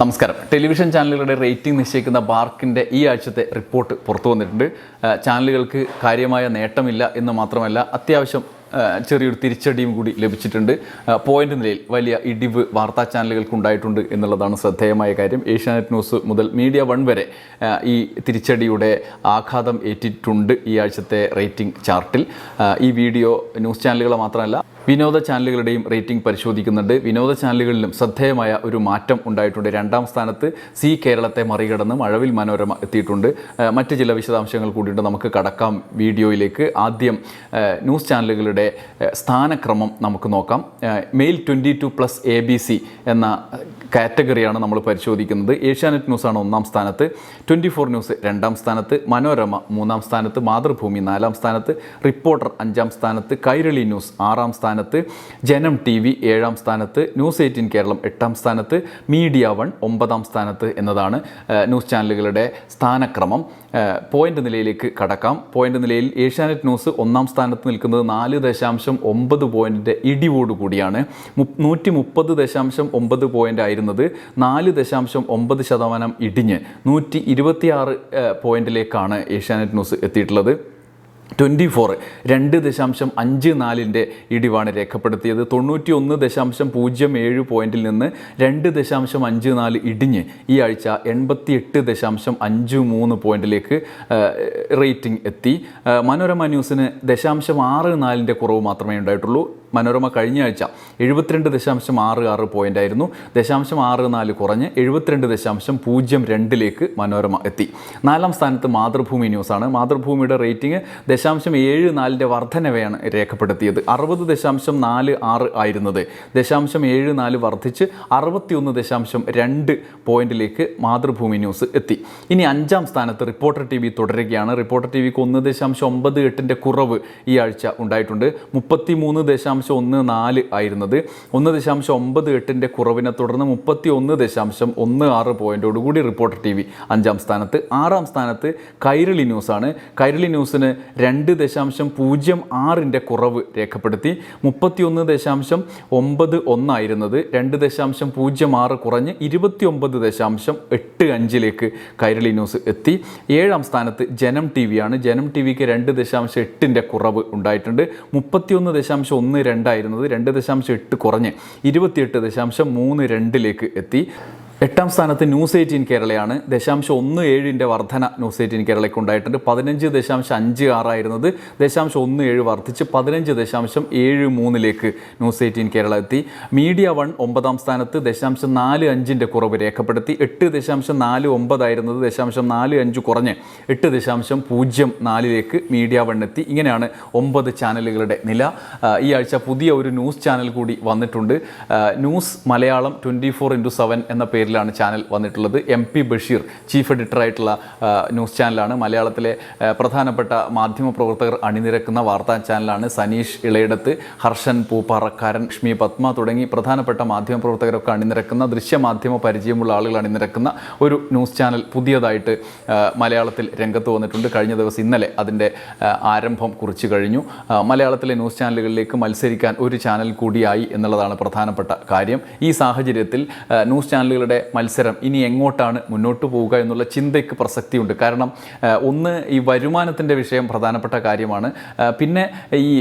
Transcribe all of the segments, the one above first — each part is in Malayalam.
നമസ്കാരം. ടെലിവിഷൻ ചാനലുകളുടെ റേറ്റിംഗ് നിശ്ചയിക്കുന്ന ബാർക്കിന്റെ ഈ ആഴ്ചത്തെ റിപ്പോർട്ട് പുറത്തു വന്നിട്ടുണ്ട്. ചാനലുകൾക്ക് കാര്യമായ നേട്ടമില്ല എന്ന് മാത്രമല്ല അത്യാവശ്യം ചെറിയൊരു തിരിച്ചടിയും കൂടി ലഭിച്ചിട്ടുണ്ട്. പോയിന്റ് നിലയിൽ വലിയ ഇടിവ് വാർത്താ ചാനലുകൾക്ക് ഉണ്ടായിട്ടുണ്ട് എന്നുള്ളതാണ് ശ്രദ്ധേയമായ കാര്യം. ഏഷ്യാനെറ്റ് ന്യൂസ് മുതൽ മീഡിയ വൺ വരെ ഈ തിരിച്ചടിയുടെ ആഘാതം ഏറ്റിട്ടുണ്ട് ഈ ആഴ്ചത്തെ റേറ്റിംഗ് ചാർട്ടിൽ. ഈ വീഡിയോ ന്യൂസ് ചാനലുകളെ മാത്രമല്ല വിനോദ ചാനലുകളുടെയും റേറ്റിംഗ് പരിശോധിക്കുന്നുണ്ട്. വിനോദ ചാനലുകളിലും ശ്രദ്ധേയമായ ഒരു മാറ്റം ഉണ്ടായിട്ടുണ്ട്. രണ്ടാം സ്ഥാനത്ത് സി കേരളത്തെ മറികടന്ന് മഴവിൽ മനോരമ എത്തിയിട്ടുണ്ട്. മറ്റ് ചില വിശദാംശങ്ങൾ കൂടിയിട്ട് നമുക്ക് കടക്കാം വീഡിയോയിലേക്ക്. ആദ്യം ന്യൂസ് ചാനലുകളുടെ സ്ഥാനക്രമം നമുക്ക് നോക്കാം. Male twenty two plus A B C എന്ന കാറ്റഗറിയാണ് നമ്മൾ പരിശോധിക്കുന്നത്. ഏഷ്യാനെറ്റ് ന്യൂസാണ് ഒന്നാം സ്ഥാനത്ത്. ട്വന്റി ഫോർ ന്യൂസ് രണ്ടാം സ്ഥാനത്ത്. മനോരമ മൂന്നാം സ്ഥാനത്ത്. മാതൃഭൂമി നാലാം സ്ഥാനത്ത്. റിപ്പോർട്ടർ അഞ്ചാം സ്ഥാനത്ത്. കൈരളി ന്യൂസ് ആറാം സ്ഥാനത്ത്. ജനം ടി വി ഏഴാം സ്ഥാനത്ത് ന്യൂസ് എയ്റ്റീൻ കേരളം എട്ടാം സ്ഥാനത്ത് മീഡിയ വൺ ഒമ്പതാം സ്ഥാനത്ത് എന്നതാണ് ന്യൂസ് ചാനലുകളുടെ സ്ഥാനക്രമം. പോയിന്റ് നിലയിലേക്ക് കടക്കാം. പോയിന്റ് നിലയിൽ ഏഷ്യാനെറ്റ് ന്യൂസ് ഒന്നാം സ്ഥാനത്ത് നിൽക്കുന്നത് നാല് ദശാംശം ഒമ്പത് പോയിന്റിന്റെ ഇടിവോടുകൂടിയാണ് നൂറ്റി മുപ്പത് ദശാംശം ഒമ്പത് പോയിന്റ് ആയിരുന്നത് നാല് ദശാംശം ഒമ്പത് ശതമാനം ഇടിഞ്ഞ്. നൂറ്റി ഇരുപത്തിയാറ് പോയിന്റിലേക്കാണ് ഏഷ്യാനെറ്റ് ന്യൂസ് എത്തിയിട്ടുള്ളത്. ട്വന്റി ഫോർ രണ്ട് ദശാംശം അഞ്ച് നാലിന്റെ ഇടിവാണ് രേഖപ്പെടുത്തിയത്. തൊണ്ണൂറ്റി ഒന്ന് ദശാംശം പൂജ്യം ഏഴ് പോയിന്റിൽ നിന്ന് രണ്ട് ദശാംശം അഞ്ച് നാല് ഇടിഞ്ഞ് ഈ ആഴ്ച എൺപത്തി എട്ട് ദശാംശം അഞ്ച് മൂന്ന് പോയിന്റിലേക്ക് റേറ്റിംഗ് എത്തി. മനോരമ ന്യൂസിന് ദശാംശം ആറ് നാലിന്റെ കുറവ് മാത്രമേ ഉണ്ടായിട്ടുള്ളൂ. മനോരമ കഴിഞ്ഞ ആഴ്ച എഴുപത്തിരണ്ട് ദശാംശം ആറ് ആറ് പോയിന്റ് ആയിരുന്നു. ദശാംശം ആറ് നാല് കുറഞ്ഞ് എഴുപത്തിരണ്ട് ദശാംശം പൂജ്യം രണ്ടിലേക്ക് മനോരമ എത്തി. നാലാം സ്ഥാനത്ത് മാതൃഭൂമി ന്യൂസാണ് മാതൃഭൂമിയുടെ റേറ്റിംഗ് ദശാംശം ഏഴ് നാലിന്റെ വർധനവയാണ് രേഖപ്പെടുത്തിയത്. അറുപത് ദശാംശം നാല് ആറ് ആയിരുന്നത്. ദശാംശം ഏഴ് നാല് വർദ്ധിച്ച് അറുപത്തിയൊന്ന് ദശാംശം രണ്ട് പോയിന്റിലേക്ക് മാതൃഭൂമി ന്യൂസ് എത്തി. ഇനി അഞ്ചാം സ്ഥാനത്ത് റിപ്പോർട്ടർ ടി വി തുടരുകയാണ്. റിപ്പോർട്ടർ ടി വിക്ക് ഒന്ന് ദശാംശം ഒമ്പത് എട്ടിന്റെ കുറവ് ഈ ആഴ്ച ഉണ്ടായിട്ടുണ്ട്. മുപ്പത്തി മൂന്ന് ദശാംശം ഒന്ന് നാല് ആയിരുന്നത്. ഒന്ന് ദശാംശം ഒമ്പത് എട്ടിന്റെ കുറവിനെ തുടർന്ന് മുപ്പത്തി ഒന്ന് ദശാംശം ഒന്ന് ആറ് പോയിന്റോടുകൂടി റിപ്പോർട്ടർ ടി വി അഞ്ചാം സ്ഥാനത്ത്. ആറാം സ്ഥാനത്ത് കൈരളി ന്യൂസാണ് കൈരളി ന്യൂസിന് രണ്ട് ദശാംശം പൂജ്യം ആറിന്റെ കുറവ് രേഖപ്പെടുത്തി. മുപ്പത്തിയൊന്ന് ദശാംശം ഒമ്പത് ഒന്നായിരുന്നത്. രണ്ട് ദശാംശം പൂജ്യം ആറ് കുറഞ്ഞ് ഇരുപത്തി ഒമ്പത് ദശാംശം എട്ട് അഞ്ചിലേക്ക് കൈരളി ന്യൂസ് എത്തി. ഏഴാം സ്ഥാനത്ത് ജനം ടി വിയാണ് ജനം ടി വിക്ക് രണ്ട് ദശാംശം എട്ടിന്റെ കുറവ് ഉണ്ടായിട്ടുണ്ട്. മുപ്പത്തിയൊന്ന് ദശാംശം ഒന്ന് രണ്ടായിരുന്നത് രണ്ട് ദശാംശം എട്ട് കുറഞ്ഞ് ഇരുപത്തിയെട്ട് ദശാംശം മൂന്ന് രണ്ടിലേക്ക് എത്തി. എട്ടാം സ്ഥാനത്ത് ന്യൂസ് എയ്റ്റീൻ കേരളയാണ്. ദശാംശം ഒന്ന് ഏഴിന്റെ വർധന ന്യൂസ് എയ്റ്റീൻ കേരളയ്ക്ക് ഉണ്ടായിട്ടുണ്ട്. പതിനഞ്ച് ദശാംശം അഞ്ച് ആറായിരുന്നത് ദശാംശം ഒന്ന് ഏഴ് വർദ്ധിച്ച് പതിനഞ്ച് ദശാംശം ഏഴ് മൂന്നിലേക്ക് ന്യൂസ് എയ്റ്റീൻ കേരള എത്തി. മീഡിയ വൺ ഒമ്പതാം സ്ഥാനത്ത് ദശാംശം നാല് അഞ്ചിന്റെ കുറവ് രേഖപ്പെടുത്തി. എട്ട് ദശാംശം നാല് ഒമ്പതായിരുന്നത് ദശാംശം നാല് അഞ്ച് കുറഞ്ഞ് എട്ട് ദശാംശം പൂജ്യം നാലിലേക്ക് മീഡിയ വൺ എത്തി. ഇങ്ങനെയാണ് ഒമ്പത് ചാനലുകളുടെ നില. ഈ ആഴ്ച പുതിയ ഒരു ന്യൂസ് ചാനൽ കൂടി വന്നിട്ടുണ്ട്. News Malayalam twenty four into seven എന്ന പേരിലാണ് ചാനൽ വന്നിട്ടുള്ളത്. എം പി ബഷീർ ചീഫ് എഡിറ്ററായിട്ടുള്ള ന്യൂസ് ചാനലാണ്. മലയാളത്തിലെ പ്രധാനപ്പെട്ട മാധ്യമ പ്രവർത്തകർ അണിനിരക്കുന്ന വാർത്താ ചാനലാണ് സനീഷ് ഇളയിടത്ത് ഹർഷൻ പൂപ്പാറക്കാരൻ ലക്ഷ്മി പത്മ തുടങ്ങി പ്രധാനപ്പെട്ട മാധ്യമ പ്രവർത്തകരൊക്കെ അണിനിരക്കുന്ന ദൃശ്യമാധ്യമ പരിചയമുള്ള ആളുകൾ അണിനിരക്കുന്ന ഒരു ന്യൂസ് ചാനൽ പുതിയതായിട്ട് മലയാളത്തിൽ രംഗത്ത് വന്നിട്ടുണ്ട്. കഴിഞ്ഞ ദിവസം ഇന്നലെ അതിന്റെ ആരംഭം കുറിച്ചു കഴിഞ്ഞു. മലയാളത്തിലെ ന്യൂസ് ചാനലുകളിലേക്ക് മത്സരിക്കാൻ ഒരു ചാനൽ കൂടിയായി എന്നുള്ളതാണ് പ്രധാനപ്പെട്ട കാര്യം. ഈ സാഹചര്യത്തിൽ ന്യൂസ് ചാനലുകളുടെ മത്സരം ഇനി എങ്ങോട്ടാണ് മുന്നോട്ട് പോവുക എന്നുള്ള ചിന്തയ്ക്ക് പ്രസക്തിയുണ്ട്. കാരണം ഒന്ന് ഈ വരുമാനത്തിന്റെ വിഷയം പ്രധാനപ്പെട്ട കാര്യമാണ്. പിന്നെ ഈ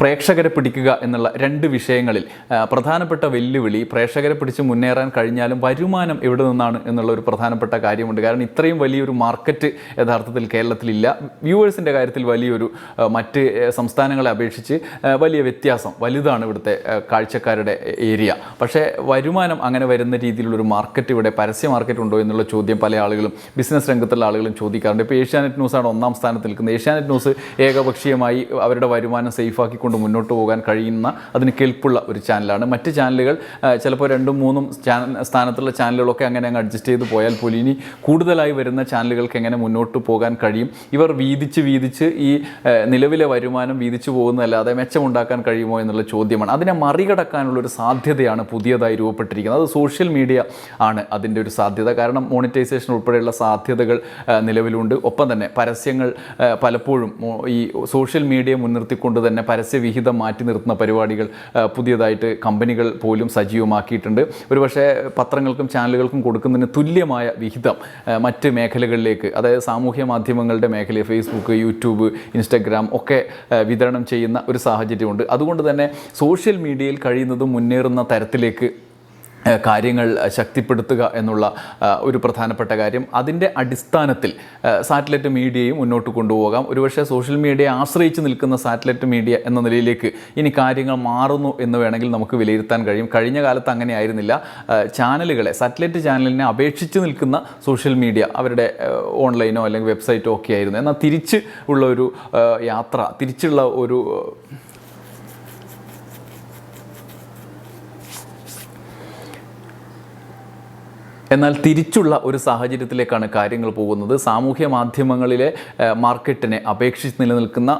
പ്രേക്ഷകരെ പിടിക്കുക എന്നുള്ള രണ്ട് വിഷയങ്ങളിൽ പ്രധാനപ്പെട്ട വെല്ലുവിളി പ്രേക്ഷകരെ പിടിച്ച് മുന്നേറാൻ കഴിഞ്ഞാലും വരുമാനം എവിടെ നിന്നാണ് എന്നുള്ള ഒരു പ്രധാനപ്പെട്ട കാര്യമുണ്ട്. കാരണം ഇത്രയും വലിയൊരു മാർക്കറ്റ് യഥാർത്ഥത്തിൽ കേരളത്തിലില്ല. വ്യൂവേഴ്സിന്റെ കാര്യത്തിൽ വലിയൊരു മറ്റ് സംസ്ഥാനങ്ങളെ അപേക്ഷിച്ച് വലിയ വ്യത്യാസം വലുതാണ് ഇവിടുത്തെ കാഴ്ചക്കാരുടെ ഏരിയ. പക്ഷേ വരുമാനം അങ്ങനെ വരുന്ന രീതിയിലുള്ളൊരു മാർക്കറ്റ് ഇവിടെ പരസ്യ മാർക്കറ്റ് ഉണ്ടോ എന്നുള്ള ചോദ്യം പല ആളുകളും ബിസിനസ് രംഗത്തുള്ള ആളുകളും ചോദിക്കാറുണ്ട്. ഇപ്പോൾ ഏഷ്യാനെറ്റ് ന്യൂസാണ് ഒന്നാം സ്ഥാനത്ത് നിൽക്കുന്നത്. ഏഷ്യാനെറ്റ് ന്യൂസ് ഏകപക്ഷീയമായി അവരുടെ വരുമാനം സേഫാക്കിക്കൊണ്ട് മുന്നോട്ട് പോകാൻ കഴിയുന്ന അതിന് കെൽപ്പുള്ള ഒരു ചാനലാണ് മറ്റ് ചാനലുകൾ ചിലപ്പോൾ രണ്ടും മൂന്നും സ്ഥാനത്തുള്ള ചാനലുകളൊക്കെ അങ്ങനെ അങ്ങ് അഡ്ജസ്റ്റ് ചെയ്ത് പോയാൽ പോലും ഇനി കൂടുതലായി വരുന്ന ചാനലുകൾക്ക് എങ്ങനെ മുന്നോട്ട് പോകാൻ കഴിയും? ഇവർ വീതിച്ച് വീതിച്ച് ഈ നിലവിലെ വരുമാനം വീതിച്ചു പോകുന്നതല്ലാതെ മെച്ചമുണ്ടാക്കാൻ കഴിയുമോ എന്നുള്ള ചോദ്യമാണ്. അതിനെ മറികടക്കാനുള്ള ഒരു സാധ്യതയാണ് പുതിയതായി രൂപപ്പെട്ടിരിക്കുന്നത്. അത് സോഷ്യൽ മീഡിയ ആണ് അതിന്റെ ഒരു സാധ്യത. കാരണം മോണിറ്റൈസേഷൻ ഉൾപ്പെടെയുള്ള സാധ്യതകൾ നിലവിലുണ്ട്. ഒപ്പം തന്നെ പരസ്യങ്ങൾ പലപ്പോഴും ഈ സോഷ്യൽ മീഡിയ മുൻനിർത്തിക്കൊണ്ട് തന്നെ പരസ്യവിഹിതം മാറ്റി നിർത്തുന്ന പരിപാടികൾ പുതിയതായിട്ട് കമ്പനികൾ പോലും സജീവമാക്കിയിട്ടുണ്ട്. ഒരുപക്ഷെ പത്രങ്ങൾക്കും ചാനലുകൾക്കും കൊടുക്കുന്നതിന് തുല്യമായ വിഹിതം മറ്റ് മേഖലകളിലേക്ക് അതായത് സാമൂഹ്യ മാധ്യമങ്ങളുടെ മേഖല ഫേസ്ബുക്ക് യൂട്യൂബ് ഇൻസ്റ്റഗ്രാം ഒക്കെ വിതരണം ചെയ്യുന്ന ഒരു സാഹചര്യമുണ്ട്. അതുകൊണ്ട് തന്നെ സോഷ്യൽ മീഡിയയിൽ കഴിയുന്നതും മുന്നേറുന്ന തരത്തിലേക്ക് കാര്യങ്ങൾ ശക്തിപ്പെടുത്തുക എന്നുള്ള ഒരു പ്രധാനപ്പെട്ട കാര്യം. അതിന്റെ അടിസ്ഥാനത്തിൽ സാറ്റലൈറ്റ് മീഡിയയും മുന്നോട്ട് കൊണ്ടുപോകാം. ഒരുപക്ഷെ സോഷ്യൽ മീഡിയയെ ആശ്രയിച്ച് നിൽക്കുന്ന സാറ്റലൈറ്റ് മീഡിയ എന്ന നിലയിലേക്ക് ഇനി കാര്യങ്ങൾ മാറുന്നു എന്ന് വേണമെങ്കിൽ നമുക്ക് വിലയിരുത്താൻ കഴിയും. കഴിഞ്ഞ കാലത്ത് അങ്ങനെ ആയിരുന്നില്ല ചാനലുകളെ സാറ്റലൈറ്റ് ചാനലിനെ അപേക്ഷിച്ച് നിൽക്കുന്ന സോഷ്യൽ മീഡിയ അവരുടെ ഓൺലൈനോ അല്ലെങ്കിൽ വെബ്സൈറ്റോ ഒക്കെ ആയിരുന്നു. എന്നാൽ തിരിച്ച് ഉള്ള ഒരു യാത്ര തിരിച്ചുള്ള ഒരു എന്നാൽ തിരിച്ചുള്ള ഒരു സാഹചര്യത്തിലേക്കാണ് കാര്യങ്ങൾ പോകുന്നത്. സാമൂഹ്യ മാധ്യമങ്ങളിലെ മാർക്കറ്റിനെ അപേക്ഷിച്ച് നിലനിൽക്കുന്ന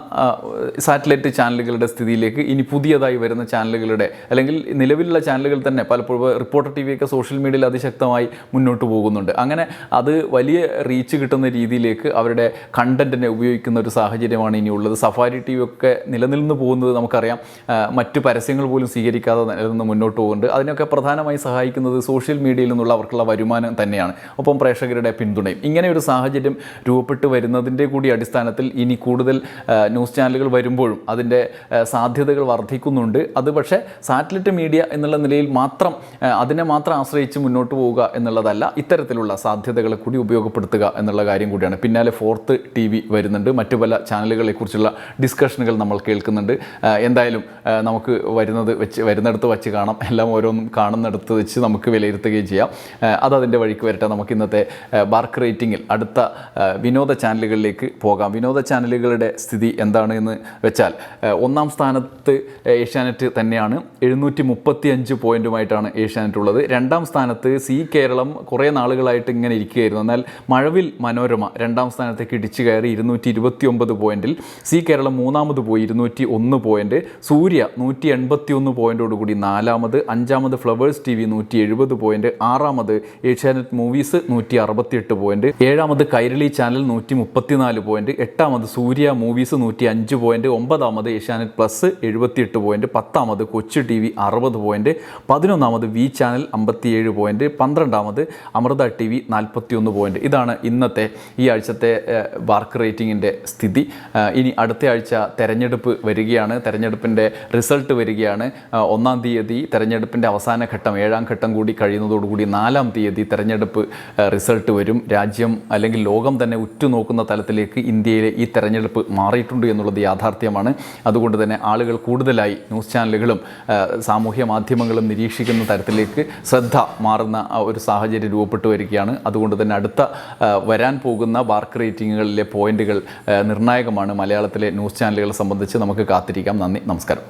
സാറ്റലൈറ്റ് ചാനലുകളുടെ സ്ഥിതിയിലേക്ക് ഇനി പുതിയതായി വരുന്ന ചാനലുകളുടെ അല്ലെങ്കിൽ നിലവിലുള്ള ചാനലുകൾ തന്നെ പലപ്പോഴും റിപ്പോർട്ടർ ടി വിയൊക്കെ സോഷ്യൽ മീഡിയയിൽ അതിശക്തമായി മുന്നോട്ട് പോകുന്നുണ്ട്. അങ്ങനെ അത് വലിയ റീച്ച് കിട്ടുന്ന രീതിയിലേക്ക് അവരുടെ കണ്ടന്റിനെ ഉപയോഗിക്കുന്ന ഒരു സാഹചര്യമാണ് ഇനി ഉള്ളത്. സഫാരി ടി വി ഒക്കെ നിലനിന്ന് പോകുന്നത് നമുക്കറിയാം. മറ്റു പരസ്യങ്ങൾ പോലും സ്വീകരിക്കാതെ നിലനിന്ന് മുന്നോട്ട് പോകുന്നുണ്ട്. അതിനൊക്കെ പ്രധാനമായി സഹായിക്കുന്നത് സോഷ്യൽ മീഡിയയിൽ നിന്നുള്ള അവർക്കുള്ള വരുമാനം തന്നെയാണ്. ഒപ്പം പ്രേക്ഷകരുടെ പിന്തുണയും. ഇങ്ങനെ ഒരു സാഹചര്യം രൂപപ്പെട്ട് വരുന്നതിന്റെ കൂടി അടിസ്ഥാനത്തിൽ ഇനി കൂടുതൽ ന്യൂസ് ചാനലുകൾ വരുമ്പോഴും അതിന്റെ സാധ്യതകൾ വർദ്ധിക്കുന്നുണ്ട്. അത് പക്ഷേ സാറ്റലൈറ്റ് മീഡിയ എന്നുള്ള നിലയിൽ മാത്രം അതിനെ മാത്രം ആശ്രയിച്ച് മുന്നോട്ട് പോവുക എന്നുള്ളതല്ല ഇത്തരത്തിലുള്ള സാധ്യതകളെ കൂടി ഉപയോഗപ്പെടുത്തുക എന്നുള്ള കാര്യം കൂടിയാണ്. പിന്നാലെ ഫോർത്ത് ടി വി വരുന്നുണ്ട്. മറ്റു പല ചാനലുകളെക്കുറിച്ചുള്ള ഡിസ്കഷനുകൾ നമ്മൾ കേൾക്കുന്നുണ്ട്. എന്തായാലും നമുക്ക് വരുന്നത് വെച്ച് വരുന്നിടത്ത് വച്ച് കാണാം. എല്ലാം ഓരോന്നും കാണുന്നിടത്ത് വെച്ച് നമുക്ക് വിലയിരുത്തുകയും ചെയ്യാം. ആ, അത് അതിന്റെ വഴിക്ക് വരട്ടെ. നമുക്ക് ഇന്നത്തെ ബാർക്ക് റേറ്റിംഗിൽ അടുത്ത വിനോദ ചാനലുകളിലേക്ക് പോകാം. വിനോദ ചാനലുകളുടെ സ്ഥിതി എന്താണ് എന്ന് വെച്ചാൽ ഒന്നാം സ്ഥാനത്ത് ഏഷ്യാനെറ്റ് തന്നെയാണ്. എഴുന്നൂറ്റി മുപ്പത്തി അഞ്ച് പോയിന്റുമായിട്ടാണ് ഏഷ്യാനെറ്റ് ഉള്ളത്. രണ്ടാം സ്ഥാനത്ത് സി കേരളം കുറേ നാളുകളായിട്ട് ഇങ്ങനെ ഇരിക്കുകയായിരുന്നു. എന്നാൽ മഴവിൽ മനോരമ രണ്ടാം സ്ഥാനത്തേക്ക് ഇടിച്ചു കയറി ഇരുന്നൂറ്റി ഇരുപത്തി ഒമ്പത് പോയിന്റിൽ സി കേരളം മൂന്നാമത് പോയി ഇരുന്നൂറ്റി ഒന്ന് പോയിന്റ് സൂര്യ നൂറ്റി എൺപത്തി ഒന്ന് പോയിന്റോടുകൂടി നാലാമത്. അഞ്ചാമത് ഫ്ലവേഴ്സ് ടി വി നൂറ്റി എഴുപത് പോയിന്റ് ആറാമത് ഏഷ്യാനെറ്റ് മൂവീസ് നൂറ്റി അറുപത്തിയെട്ട് പോയിന്റ് ഏഴാമത് കൈരളി ചാനൽ നൂറ്റി മുപ്പത്തിനാല് പോയിന്റ് എട്ടാമത് സൂര്യ മൂവീസ് നൂറ്റി അഞ്ച് പോയിന്റ് ഒമ്പതാമത് ഏഷ്യാനെറ്റ് പ്ലസ് എഴുപത്തിയെട്ട് പോയിന്റ് പത്താമത് കൊച്ചു ടി വി അറുപത് പോയിന്റ് പതിനൊന്നാമത് വി ചാനൽ അമ്പത്തിയേഴ് പോയിന്റ് പന്ത്രണ്ടാമത് അമൃത ടി വി നാൽപ്പത്തിയൊന്ന് പോയിന്റ് ഇതാണ് ഇന്നത്തെ ഈ ആഴ്ചത്തെ വാർക്ക് റേറ്റിംഗിന്റെ സ്ഥിതി. ഇനി അടുത്ത ആഴ്ച തെരഞ്ഞെടുപ്പ് വരികയാണ്. തെരഞ്ഞെടുപ്പിന്റെ റിസൾട്ട് വരികയാണ്. ഒന്നാം തീയതി തെരഞ്ഞെടുപ്പിന്റെ അവസാന ഘട്ടം ഏഴാം ഘട്ടം കൂടി കഴിയുന്നതോടുകൂടി നാലാം തീയതി തെരഞ്ഞെടുപ്പ് റിസൾട്ട് വരും. രാജ്യം അല്ലെങ്കിൽ ലോകം തന്നെ ഉറ്റുനോക്കുന്ന തലത്തിലേക്ക് ഇന്ത്യയിലെ ഈ തെരഞ്ഞെടുപ്പ് മാറിയിട്ടുണ്ട് എന്നുള്ളത് യാഥാർത്ഥ്യമാണ്. അതുകൊണ്ട് തന്നെ ആളുകൾ കൂടുതലായി ന്യൂസ് ചാനലുകളും സാമൂഹ്യ മാധ്യമങ്ങളും നിരീക്ഷിക്കുന്ന തരത്തിലേക്ക് ശ്രദ്ധ മാറുന്ന ഒരു സാഹചര്യം രൂപപ്പെട്ടു വരികയാണ്. അതുകൊണ്ട് തന്നെ അടുത്ത വരാൻ പോകുന്ന ബാർക്ക് റേറ്റിങ്ങുകളിലെ പോയിന്റുകൾ നിർണായകമാണ്. മലയാളത്തിലെ ന്യൂസ് ചാനലുകളെ സംബന്ധിച്ച് നമുക്ക് കാത്തിരിക്കാം. നന്ദി നമസ്കാരം.